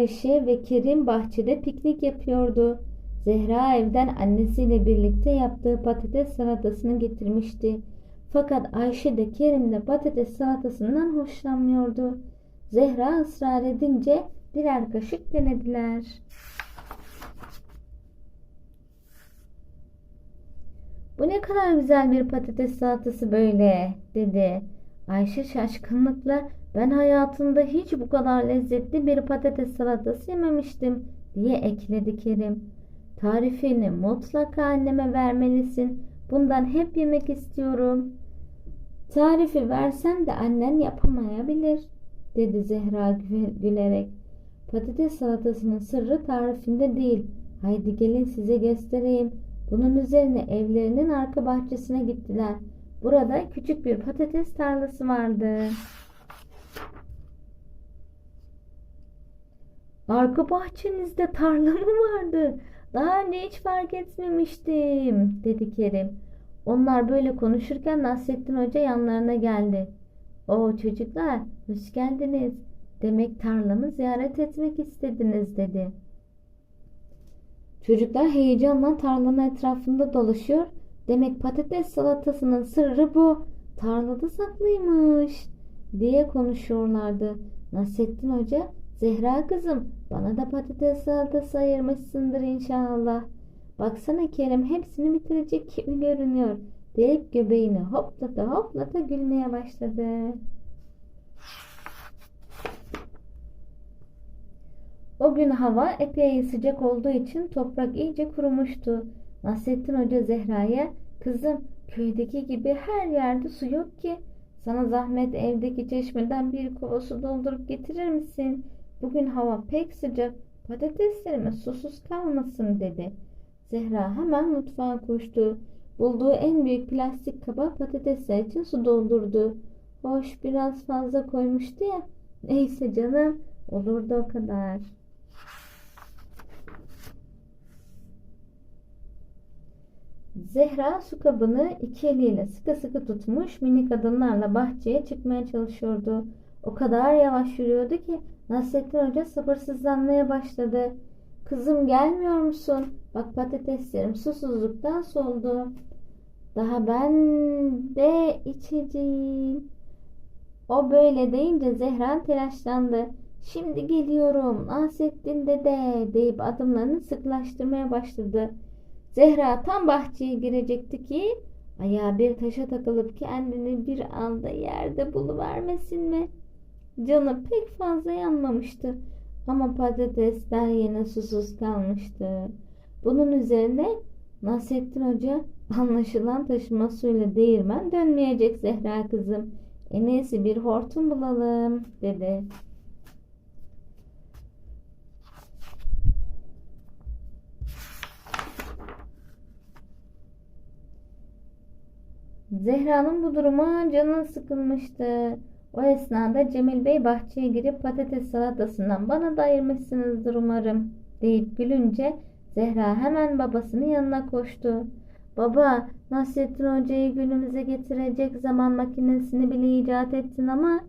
Ayşe ve Kerim bahçede piknik yapıyordu. Zehra evden annesiyle birlikte yaptığı patates salatasını getirmişti. Fakat Ayşe de Kerim de patates salatasından hoşlanmıyordu. Zehra ısrar edince birer kaşık denediler. Bu ne kadar güzel bir patates salatası böyle dedi. Ayşe şaşkınlıkla ben hayatımda hiç bu kadar lezzetli bir patates salatası yememiştim diye ekledi Kerim. Tarifini mutlaka anneme vermelisin. Bundan hep yemek istiyorum. Tarifi versen de annen yapamayabilir dedi Zehra gülerek. Patates salatasının sırrı tarifinde değil. Haydi gelin size göstereyim. Bunun üzerine evlerinin arka bahçesine gittiler. Burada küçük bir patates tarlası vardı. Arka bahçenizde tarla mı vardı? Daha önce hiç fark etmemiştim, dedi Kerim. Onlar böyle konuşurken Nasrettin Hoca yanlarına geldi. O çocuklar, hoş geldiniz. Demek tarlamı ziyaret etmek istediniz, dedi. Çocuklar heyecanla tarlanın etrafında dolaşıyor. Demek patates salatasının sırrı bu. Tarlada saklıymış diye konuşuyorlardı. Nasrettin Hoca, Zehra kızım bana da patates salatası ayırmışsındır inşallah. Baksana Kerem hepsini bitirecek gibi görünüyor. Deyip göbeğini hoplata hoplata gülmeye başladı. O gün hava epey sıcak olduğu için toprak iyice kurumuştu. Nasrettin Hoca Zehra'ya kızım köydeki gibi her yerde su yok ki. Sana zahmet evdeki çeşmeden bir kova su doldurup getirir misin? Bugün hava pek sıcak. Patateslerime susuz kalmasın dedi. Zehra hemen mutfağa koştu. Bulduğu en büyük plastik kaba patatesler için su doldurdu. Hoş biraz fazla koymuştu ya. Neyse canım olurdu o kadar. Zehra su kabını iki eliyle sıkı sıkı tutmuş minik adımlarla bahçeye çıkmaya çalışıyordu. O kadar yavaş yürüyordu ki Nasrettin Hoca sabırsızlanmaya başladı. Kızım gelmiyor musun? Bak patateslerim susuzluktan soldu. Daha ben de içeceğim. O böyle deyince Zehra telaşlandı. Şimdi geliyorum Nasrettin dede deyip adımlarını sıklaştırmaya başladı. Zehra tam bahçeye girecekti ki ayağı bir taşa takılıp kendini bir anda yerde buluvermesin mi? Canı pek fazla yanmamıştı ama patatesler yine susuz kalmıştı. Bunun üzerine Nasrettin Hoca anlaşılan taşıma suyla değirmen dönmeyecek Zehra kızım. En iyisi bir hortum bulalım dedi. Zehra'nın bu duruma canı sıkılmıştı. O esnada Cemil Bey bahçeye girip patates salatasından bana da ayırmışsınızdır umarım deyip gülünce Zehra hemen babasının yanına koştu. Baba Nasrettin Hoca'yı günümüze getirecek zaman makinesini bile icat ettin ama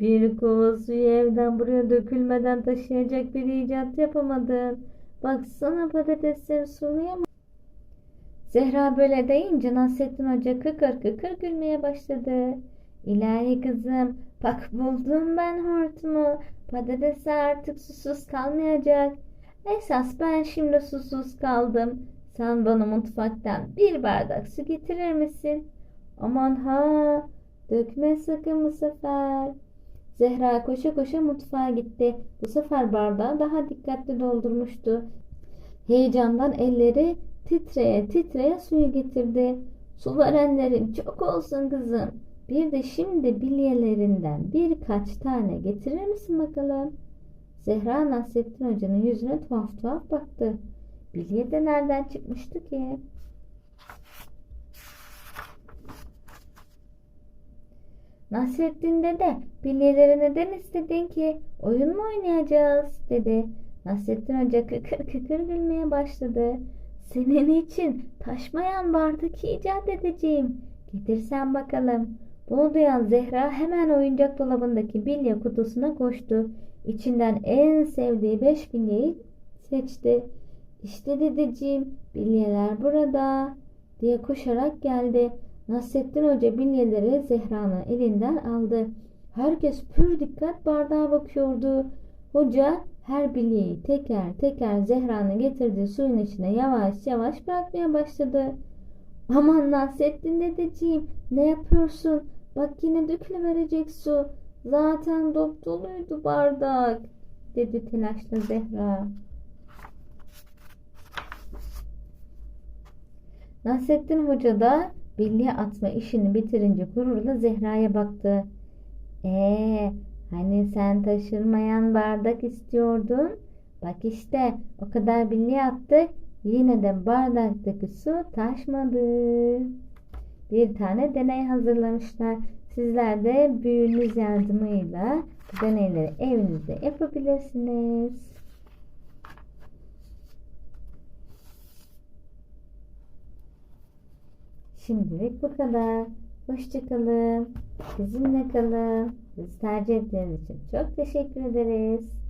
bir kova suyu evden buraya dökülmeden taşıyacak bir icat yapamadın. Baksana patatesleri sulayamam. Zehra böyle deyince Nasrettin Hoca kıkır kıkır gülmeye başladı. İlahi kızım bak buldum ben hortumu. Patatesler artık susuz kalmayacak. Esas ben şimdi susuz kaldım. Sen bana mutfaktan bir bardak su getirir misin? Aman ha dökme sakın bu sefer. Zehra koşa koşa mutfağa gitti. Bu sefer bardağı daha dikkatli doldurmuştu. Heyecandan elleri titreye titreye suyu getirdi. Su verenlerin çok olsun kızım. Bir de şimdi bilyelerinden birkaç tane getirir misin bakalım? Zehra Nasrettin Hoca'nın yüzüne tuhaf tuhaf baktı. Bilye de nereden çıkmıştı ki? Nasrettin dede bilyeleri neden istedin ki? Oyun mu oynayacağız? dedi. Nasrettin Hoca kıkır kıkır gülmeye başladı. Senin için taşmayan bardak icat edeceğim. Getirsen bakalım. Bunu duyan Zehra hemen oyuncak dolabındaki bilye kutusuna koştu. İçinden en sevdiği beş bilyeyi seçti. İşte dedeciğim bilyeler burada diye koşarak geldi. Nasrettin Hoca bilyeleri Zehra'nın elinden aldı. Herkes pür dikkat bardağa bakıyordu. Hoca her bilyeyi teker teker Zehra'nın getirdiği suyun içine yavaş yavaş bırakmaya başladı. Aman Nasrettin dedeciğim ne yapıyorsun? Bak yine dökülüverecek su. Zaten dop doluydu bardak dedi telaşla Zehra. Nasrettin Hoca da bilye atma işini bitirince gururla Zehra'ya baktı. Ee, hani sen taşırmayan bardak istiyordun? Bak işte o kadar bilye attık yine de bardaktaki su taşmadı. Bir tane deney hazırlamışlar. Sizler de büyüğünüz yardımıyla deneyleri evinizde yapabilirsiniz. Şimdilik bu kadar. Hoşçakalın. Bizimle kalın. Bizi tercih ettiğiniz için çok teşekkür ederiz.